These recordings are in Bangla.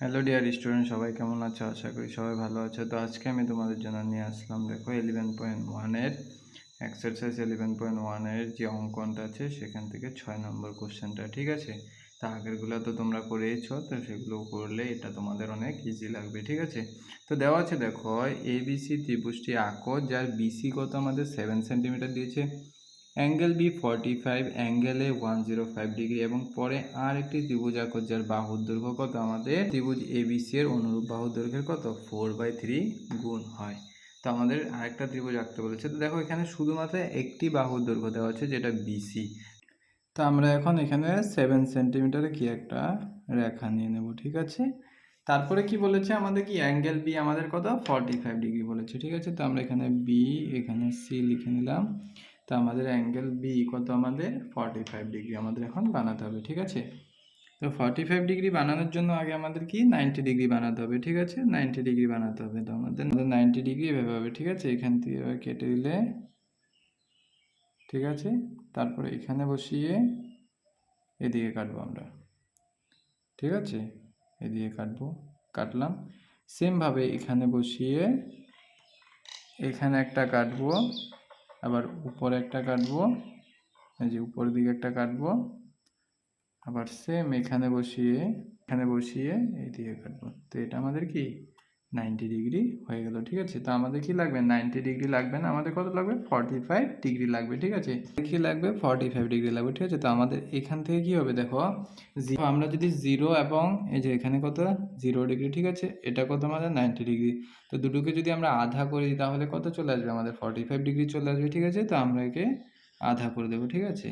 হ্যালো ডিয়ার স্টুডেন্ট সবাই কেমন আছো? আশা করি সবাই ভালো আছো। তো আজকে আমি তোমাদের জন্য নিয়ে আসলাম, দেখো ইলেভেন পয়েন্ট ওয়ানের এক্সারসাইজ ইলেভেন পয়েন্ট ওয়ানের যে অঙ্কনটা আছে, সেখান থেকে ছয় নম্বর কোশ্চেনটা ঠিক আছে? তা আগেরগুলো তো তোমরা করেইছো, তো সেগুলো করলে এটা তোমাদের অনেক ইজি লাগবে, ঠিক আছে? তো দেওয়া আছে, দেখো এবিসি ত্রিভুজটি আঁকো, যার বিসি কত আমাদের? সেভেন সেন্টিমিটার দিয়েছে। অ্যাঙ্গেল বি ফর্টি ফাইভ অ্যাঙ্গেলে ওয়ান জিরো ফাইভ ডিগ্রি এবং পরে আর একটি ত্রিভুজ আঁকো, যার বাহুর দৈর্ঘ্য কত আমাদের? ত্রিভুজ এবিসি এর অনুরূপ বাহুর দৈর্ঘ্যের কত? ফোর বাই থ্রি গুণ হয়। তো আমাদের আরেকটা ত্রিভুজ আঁকতে বলেছে। তো দেখো, এখানে শুধুমাত্র একটি বাহুর দৈর্ঘ্য দেওয়া আছে যেটা বিসি তো আমরা এখন এখানে সেভেন সেন্টিমিটারে কি একটা রেখা নিয়ে নেব, ঠিক আছে? তারপরে কি বলেছে আমাদের কি? অ্যাঙ্গেল বি আমাদের কত? ফর্টি ফাইভ ডিগ্রি বলেছে, ঠিক আছে? তো আমরা এখানে বি এখানে সি লিখে নিলাম। তো আমাদের অ্যাঙ্গেল বি কত আমাদের? ফর্টি ফাইভ ডিগ্রি আমাদের এখন বানাতে হবে, ঠিক আছে? তো ফর্টি ফাইভ ডিগ্রি বানানোর জন্য আগে আমাদের কি? নাইনটি ডিগ্রি বানাতে হবে, ঠিক আছে? নাইনটি ডিগ্রি বানাতে হবে, তো আমাদের নাইনটি ডিগ্রি এভাবে হবে, ঠিক আছে? এখান থেকে এভাবে কেটে দিলে, ঠিক আছে? তারপরে এখানে বসিয়ে এদিকে কাটবো আমরা, ঠিক আছে? এদিকে কাটবো, কাটলাম। সেমভাবে এখানে বসিয়ে এখানে একটা কাটবো আবার উপরে একটা কাটবো, এই যে উপরের দিকে একটা কাটবো, আবার সেম এখানে বসিয়ে এখানে বসিয়ে এই দিকে কাটবো। তো এটা আমাদের কি? নাইনটি ডিগ্রি হয়ে গেল, ঠিক আছে? তো আমাদের কি লাগবে? নাইনটি ডিগ্রি লাগবে না? আমাদের কত লাগবে? ফর্টি ফাইভ ডিগ্রি লাগবে, ঠিক আছে? কি লাগবে? ফর্টি ফাইভ ডিগ্রি লাগবে, ঠিক আছে? তো আমাদের এখান থেকে কি হবে দেখো? আমরা যদি জিরো এবং এই যে এখানে কত? জিরো ডিগ্রি, ঠিক আছে? এটা কত আমাদের? Ninety degree. তো দুটোকে যদি আমরা আধা করি, তাহলে কত চলে আসবে? আমাদের ফর্টি ফাইভ ডিগ্রি চলে আসবে, ঠিক আছে? তো আমরা একে আধা করে দেবো, ঠিক আছে?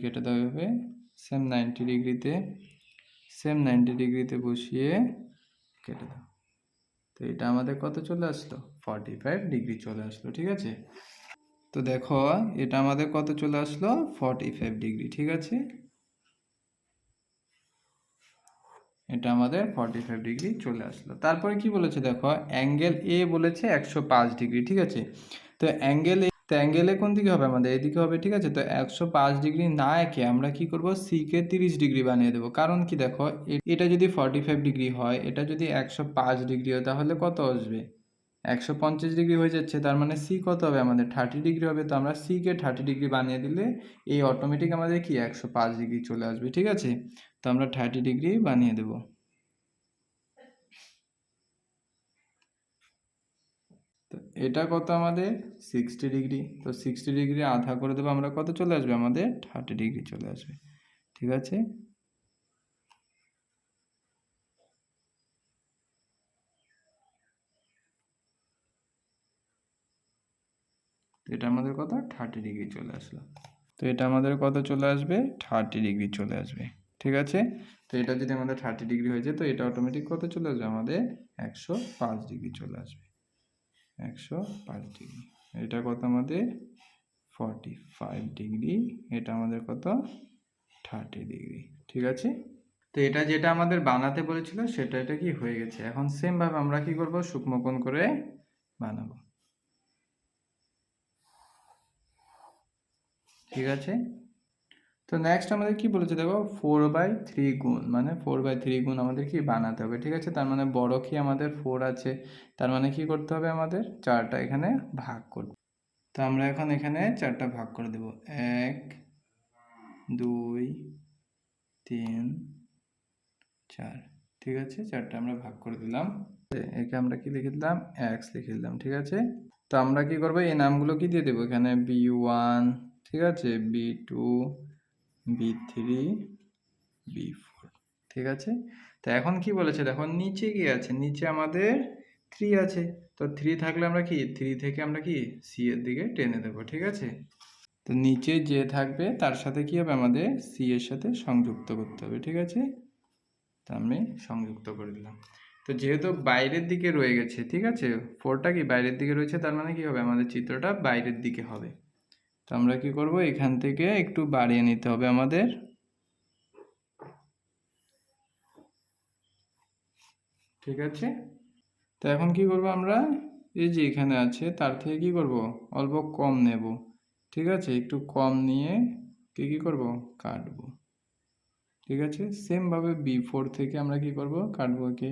কেটে দেওয়া হবে সেম নাইনটি ডিগ্রিতে সেম নাইনটি ডিগ্রিতে বসিয়ে কেটে দাও। তো এটা আমাদের কত চলে আসলো? ফর্টি ফাইভ ডিগ্রি চলে আসলো, ঠিক আছে? তো দেখো, এটা আমাদের কত চলে আসলো? ফর্টি ফাইভ ডিগ্রি ঠিক আছে? এটা আমাদের ফর্টি ফাইভ ডিগ্রি চলে আসলো। তারপরে কি বলেছে দেখো? অ্যাঙ্গেল এ বলেছে একশো পাঁচ ডিগ্রি ঠিক আছে? তো অ্যাঙ্গেল তো অ্যাঙ্গেলে কোন দিকে হবে আমাদের? এদিকে হবে, ঠিক আছে? তো একশো পাঁচ ডিগ্রি না একে আমরা কি করব? সিকে তিরিশ ডিগ্রি বানিয়ে দেবো। কারণ কি দেখো এটা যদি ফর্টি ফাইভ ডিগ্রি হয়, এটা যদি একশো পাঁচ ডিগ্রি হয়, তাহলে কত আসবে? একশো পঞ্চাশ ডিগ্রি হয়ে যাচ্ছে, তার মানে সি কত হবে আমাদের? থার্টি ডিগ্রি হবে, তো আমরা সিকে থার্টি ডিগ্রি বানিয়ে দিলে এই অটোমেটিক আমাদের কি? একশো পাঁচ ডিগ্রি চলে আসবে, ঠিক আছে? তো আমরা থার্টি ডিগ্রি বানিয়ে দেবো তো এটা কত আমাদের? সিক্সটি ডিগ্রি তো সিক্সটি ডিগ্রি আধা করে দেবো আমরা, কত চলে আসবে? আমাদের থার্টি ডিগ্রি চলে আসবে। ঠিক আছে? এটা আমাদের কত? থার্টি ডিগ্রি চলে আসলো। তো এটা আমাদের কত চলে আসবে? থার্টি ডিগ্রি চলে আসবে। ঠিক আছে? তো এটা যদি আমাদের থার্টি ডিগ্রি হয়ে যায়, তো এটা অটোমেটিক কত চলে আসবে? আমাদের একশো পাঁচ ডিগ্রি চলে আসবে। একশো পাঁচ ডিগ্রি। এটা কত আমাদের? Forty five degree. এটা আমাদের কত? Thirty degree. ঠিক আছে? তো এটা যেটা আমাদের বানাতে বলেছিল, সেটা এটা কি হয়ে গেছে? এখন সেমভাবে আমরা কি করব? সূক্ষ্মকোণ করে বানাবো। ঠিক আছে? তো নেক্সট আমাদের কি বলেছে দেখো? ফোর বাই থ্রি গুণ মানে ফোর বাই থ্রি গুণ আমাদের কি বানাতে হবে, ঠিক আছে? তার মানে বড় কি আমাদের ফোর আছে, তার মানে কি করতে হবে আমাদের? চারটা এখানে ভাগ করতে তো আমরা এখন এখানে চারটা ভাগ করে দেব। এক, দুই, তিন, চার, ঠিক আছে? চারটা আমরা ভাগ করে দিলাম। একে আমরা কি লিখে দিলাম? এক্স লিখে দিলাম, ঠিক আছে? তো আমরা কি করব? এই নামগুলো কি দিয়ে দেবো? এখানে বি ওয়ান ঠিক আছে? B two B three B four ঠিক আছে? তো এখন কি বলেছে? দেখো, নিচে কি আছে? নিচে আমাদের থ্রি আছে। তো থ্রি থাকলে আমরা কি? থ্রি থেকে আমরা কি? সি এর দিকে টেনে দেবো, ঠিক আছে? তো নিচে যে থাকবে, তার সাথে কি হবে? আমাদের সি এর সাথে সংযুক্ত করতে হবে, ঠিক আছে? তো আমি সংযুক্ত করে দিলাম। তো যেহেতু বাইরের দিকে রয়ে গেছে, ঠিক আছে? ফোরটা কি বাইরের দিকে রয়েছে? তার মানে কি হবে? আমাদের চিত্রটা বাইরের দিকে হবে। তো আমরা কি করব? এখান থেকে একটু বাড়িয়ে নিতে হবে আমাদের। ঠিক আছে? তো এখন কি করব আমরা? এই যে এখানে আছে, তার থেকে কি করব? অল্প কম নেব। ঠিক আছে? একটু কম নিয়ে কি কি করব? কাটব। ঠিক আছে? সেমভাবে বি ফোর থেকে আমরা কি করব? কাটবো একে।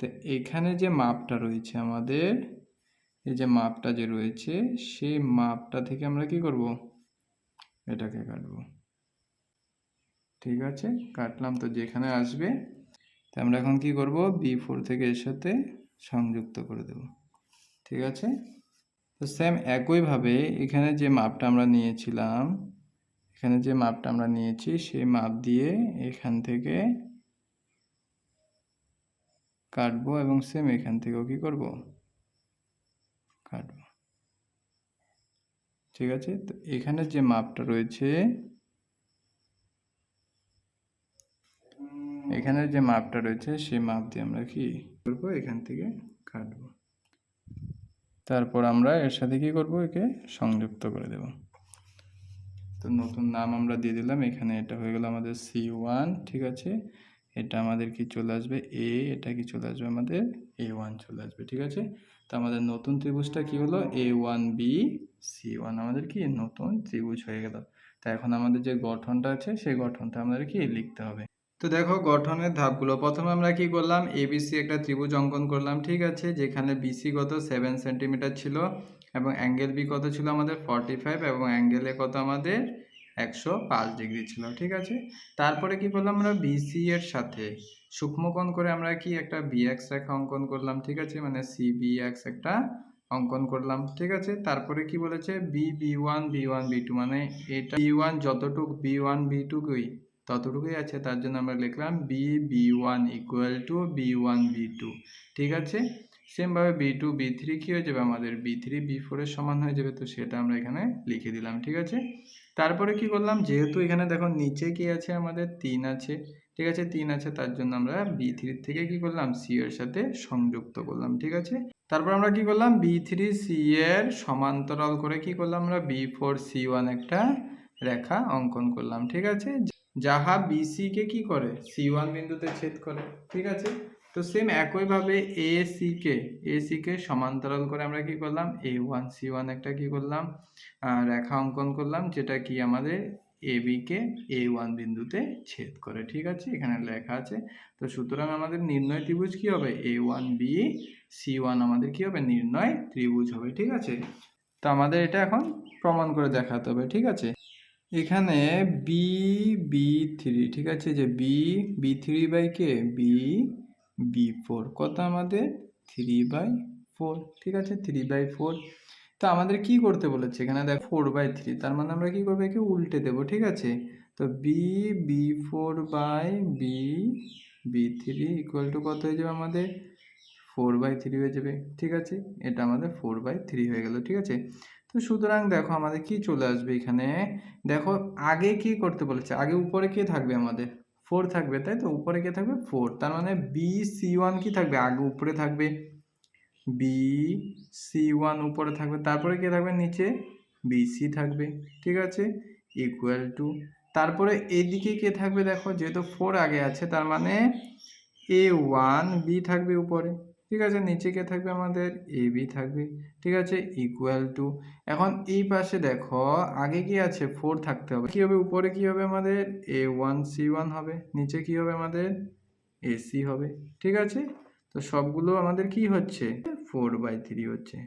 তো এখানে যে মাপটা রয়েছে আমাদের এই যে মাপটা যে রয়েছে, সেই মাপটা থেকে আমরা কি করব? এটাকে কাটব। ঠিক আছে, কাটলাম তো যেখানে আসবে। তো আমরা এখন কি করব? বি ফোর থেকে এর সাথে সংযুক্ত করে দেব। ঠিক আছে? তো সেম একইভাবে এখানে যে মাপটা আমরা নিয়েছিলাম, এখানে যে মাপটা আমরা নিয়েছি, সেই মাপ দিয়ে এখান থেকে কাটবো এবং সেম এখান থেকেও কি করব? ঠিক আছে? তো এখানে যে মাপটা রয়েছে, এখানে যে মাপটা রয়েছে, সেই মাপ দিয়ে আমরা কি করব? এখান থেকে কাটবো। তারপর আমরা এর সাথে কি করব? একে সংযুক্ত করে দেব। তো নতুন নাম আমরা দিয়ে দিলাম। এখানে এটা হয়ে গেল আমাদের সি ওয়ান ঠিক আছে? এটা আমাদের কি চলে আসবে? এ এটা কি চলে আসবে? আমাদের এ ওয়ান চলে আসবে, ঠিক আছে? তো আমাদের নতুন ত্রিভুজটা কি হলো? A one B C one আমাদের কি নতুন ত্রিভুজ হয়ে গেল। তা এখন আমাদের যে গঠনটা আছে, সেই গঠনটা আমাদের কি লিখতে হবে। তো দেখো গঠনের ধাপগুলো। প্রথমে আমরা কি করলাম? এবিসি একটা ত্রিভুজ অঙ্কন করলাম, ঠিক আছে? যেখানে বিসি কত? সেভেন সেন্টিমিটার ছিল এবং অ্যাঙ্গেল বি কত ছিল? আমাদের ফর্টি ফাইভ এবং অ্যাঙ্গেল এ কত? আমাদের একশো পাঁচ ডিগ্রি ছিল, ঠিক আছে? তারপরে কি করলাম আমরা বিসি এর সাথে? সূক্ষ্মকোণ করে আমরা কি একটা বিএক্স রেখা অঙ্কন করলাম, ঠিক আছে? মানে সি বিএক্স একটা অঙ্কন করলাম, ঠিক আছে? তারপরে কি বলেছে? B B one B one B two মানে এটা বি ওয়ান যতটুক বি ওয়ান বি টুকুই ততটুকুই আছে, তার জন্য আমরা লিখলাম B B one equal to B one B two ঠিক আছে? সেমভাবে বি টু বি থ্রি কী হয়ে যাবে? আমাদের বি থ্রি বি ফোরের সমান হয়ে যাবে, তো সেটা আমরা এখানে লিখে দিলাম, ঠিক আছে? তারপরে কি করলাম? যেহেতু এখানে দেখো নিচে কি আছে? আমাদের তিন আছে, ঠিক আছে? তিন আছে, তার জন্য আমরা বি থ্রির থেকে কি করলাম? সি এর সাথে সংযুক্ত করলাম, ঠিক আছে? তারপর আমরা কি করলাম? বি থ্রি সি এর সমান্তরাল করে কি করলাম? আমরা বি ফোর সি ওয়ান একটা রেখা অঙ্কন করলাম, ঠিক আছে? যাহা বিসিকে কি করে? সি ওয়ান বিন্দুতে ছেদ করে, ঠিক আছে? তো সেম একইভাবে এ সিকে এ সিকে সমান্তরাল করে আমরা কি করলাম? এ ওয়ান সি ওয়ান একটা কি করলাম? রেখা অঙ্কন করলাম, যেটা কি আমাদের এ বিকে এ ওয়ান বিন্দুতে ছেদ করে। ঠিক আছে? এখানে লেখা আছে। তো সুতরাং আমাদের নির্ণয় ত্রিভুজ কি হবে? A one B C one আমাদের কি হবে? নির্ণয় ত্রিভুজ হবে। ঠিক আছে? তো আমাদের এটা এখন প্রমাণ করে দেখাতে হবে। ঠিক আছে? এখানে বি বি থ্রি ঠিক আছে? যে বি বি থ্রি বাই কে বি বি ফোর কত আমাদের? থ্রি বাই ফোর ঠিক আছে থ্রি বাই ফোর তো আমাদের কি করতে বলেছে? এখানে দেখ ফোর বাই থ্রি তার মানে আমরা কি করব? একে উল্টে দেবো, ঠিক আছে? তো B B four by B B three equal to কত হয়ে যাবে আমাদের? ফোর বাই থ্রি হয়ে যাবে, ঠিক আছে? এটা আমাদের ফোর বাই থ্রি হয়ে গেল, ঠিক আছে? তো সুতরাং দেখো আমাদের কি চলে আসবে এখানে? দেখো আগে কি করতে বলেছে? আগে উপরে কে থাকবে আমাদের? ফোর থাকবে, তাই তো? উপরে কে থাকবে? ফোর তার মানে বি সি ওয়ান কি থাকবে? আগে উপরে থাকবে। বি সি ওয়ান উপরে থাকবে, তারপরে কে থাকবে? নিচে বি সি থাকবে, ঠিক আছে? ইকুয়াল টু তারপরে এদিকে কে থাকবে? দেখো, যেহেতু ফোর আগে আছে, তার মানে এ ওয়ান বি থাকবে উপরে। ঠিক আছে, নিচে কে থাকবে আমাদের? এ বি থাকবে। ঠিক আছে ইকুয়াল টু এখন এই পাশে দেখো, আগে কি আছে? ফোর থাকতে হবে। কি হবে? উপরে কি হবে আমাদের? এ ওয়ান সি ওয়ান হবে। নিচে কি হবে আমাদের? এসি হবে। ঠিক আছে? তো সবগুলো আমাদের কি হচ্ছে? ফোর বাই থ্রি হচ্ছে।